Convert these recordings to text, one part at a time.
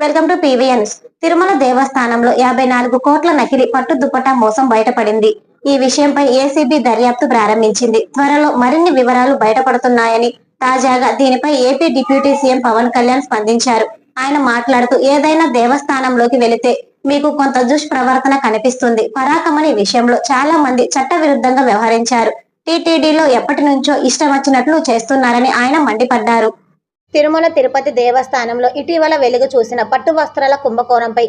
Welcome to PVNS Tirumala దేవస్థానంలో యాభై నాలుగు కోట్ల నకిలీ పట్టు దుపట్టా మోసం బయటపడింది. ఈ విషయంపై ఏసీబీ దర్యాప్తు ప్రారంభించింది. త్వరలో మరిన్ని వివరాలు బయటపడుతున్నాయని తాజాగా దీనిపై AP deputy CM Pawan Kalyan స్పందించారు. ఆయన మాట్లాడుతూ ఏదైనా దేవస్థానంలోకి వెళితే మీకు కొంత దుష్ప్రవర్తన కనిపిస్తుంది. పరాకమని విషయంలో చాలా మంది చట్టవిరుద్ధంగా వ్యవహరించారు. టీటీడీలో ఎప్పటి నుంచో ఇష్టం వచ్చినట్లు చేస్తున్నారని ఆయన మండిపడ్డారు. తిరుమల తిరుపతి దేవస్థానంలో ఇటీవల వెలుగు చూసిన పట్టు వస్త్రాల కుంభకోణంపై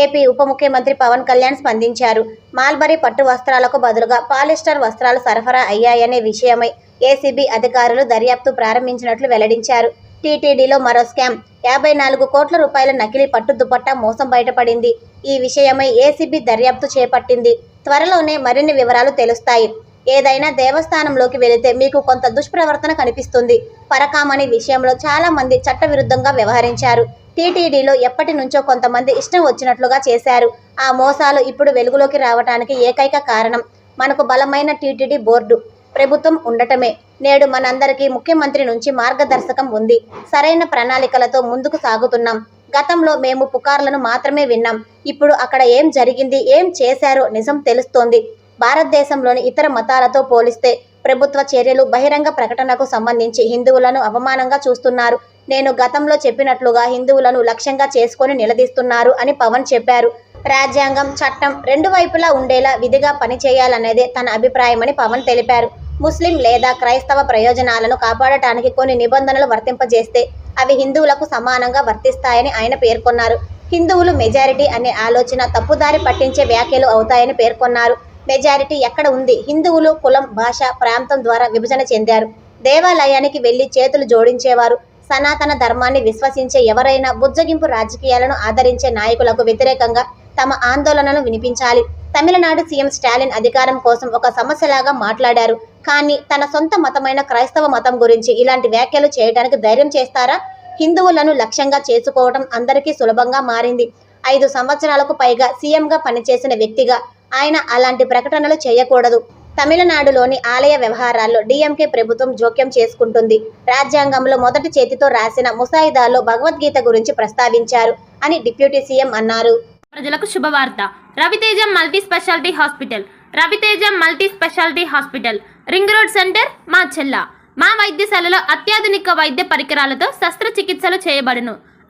ఏపీ ఉప ముఖ్యమంత్రి పవన్ కళ్యాణ్ స్పందించారు. మాల్బరీ పట్టు వస్త్రాలకు బదులుగా పాలిస్టర్ వస్త్రాలు సరఫరా అయ్యాయనే విషయమై ఏసీబీ అధికారులు దర్యాప్తు ప్రారంభించినట్లు వెల్లడించారు. టీటీడీలో మరో స్కామ్ యాభై నాలుగు కోట్ల రూపాయల నకిలీ పట్టు దుపట్టా మోసం బయటపడింది. ఈ విషయమై ఏసీబీ దర్యాప్తు చేపట్టింది. త్వరలోనే మరిన్ని వివరాలు తెలుస్తాయి. ఏదైనా దేవస్థానంలోకి వెళితే మీకు కొంత దుష్ప్రవర్తన కనిపిస్తుంది. పరకామణి విషయంలో చాలా మంది చట్టవిరుద్ధంగా వ్యవహరించారు. టీటీడీలో ఎప్పటి నుంచో కొంతమంది ఇష్టం వచ్చినట్లుగా చేశారు. ఆ మోసాలు ఇప్పుడు వెలుగులోకి రావడానికి ఏకైక కారణం మనకు బలమైన టీటీడీ బోర్డు. ప్రభుత్వం ఉండటమే. నేడు మనందరికీ ముఖ్యమంత్రి నుంచి మార్గదర్శకం ఉంది. సరైన ప్రణాళికలతో ముందుకు సాగుతున్నాం. గతంలో మేము పుకార్లను మాత్రమే విన్నాం. ఇప్పుడు అక్కడ ఏం జరిగింది ఏం చేశారో నిజం తెలుస్తోంది. భారతదేశంలోని ఇతర మతాలతో పోలిస్తే ప్రభుత్వ చర్యలు బహిరంగ ప్రకటనకు సంబంధించి హిందువులను అవమానంగా చూస్తున్నారు. నేను గతంలో చెప్పినట్లుగా హిందువులను లక్ష్యంగా చేసుకొని నిలదీస్తున్నారు అని పవన్ చెప్పారు. రాజ్యాంగం చట్టం రెండు వైపులా ఉండేలా విధిగా పనిచేయాలనేదే తన అభిప్రాయమని పవన్ తెలిపారు. ముస్లిం లేదా క్రైస్తవ ప్రయోజనాలను కాపాడటానికి కొన్ని నిబంధనలు వర్తింపజేస్తే అవి హిందువులకు సమానంగా వర్తిస్తాయని ఆయన పేర్కొన్నారు. హిందువులు మెజారిటీ అనే ఆలోచన తప్పుదారి పట్టించే వ్యాఖ్యలు అవుతాయని పేర్కొన్నారు. మెజారిటీ ఎక్కడ ఉంది? హిందువులు కులం భాష ప్రాంతం ద్వారా విభజన చెందారు. దేవాలయానికి వెళ్ళి చేతులు జోడించేవారు. సనాతన ధర్మాన్ని విశ్వసించే ఎవరైనా బుజ్జగింపు రాజకీయాలను ఆదరించే నాయకులకు వ్యతిరేకంగా తమ ఆందోళనను వినిపించాలి. తమిళనాడు సీఎం స్టాలిన్ అధికారం కోసం ఒక సమస్యలాగా మాట్లాడారు. కానీ తన సొంత మతమైన క్రైస్తవ మతం గురించి ఇలాంటి వ్యాఖ్యలు చేయడానికి ధైర్యం చేస్తారా? హిందువులను లక్ష్యంగా చేసుకోవడం అందరికీ సులభంగా మారింది. ఐదు సంవత్సరాలకు పైగా సీఎంగా పనిచేసిన వ్యక్తిగా ఆయన అలాంటి ప్రకటనలు చేయకూడదు. తమిళనాడులోని ఆలయ వ్యవహారాల్లో డీఎంకే ప్రభుత్వం జోక్యం చేసుకుంటుంది. రాజ్యాంగంలో మొదటి చేతితో రాసిన ముసాయిదాలో భగవద్గీత గురించి ప్రస్తావించారు అని డిప్యూటీ సీఎం అన్నారు. ప్రజలకు శుభవార్త. Raviteja multi speciality hospital. Raviteja multi speciality hospital. Ring road centre మా చెల్ల. మా వైద్యశాలలో అత్యాధునిక వైద్య పరికరాలతో శస్త్రచికిత్సలు చేయబడును.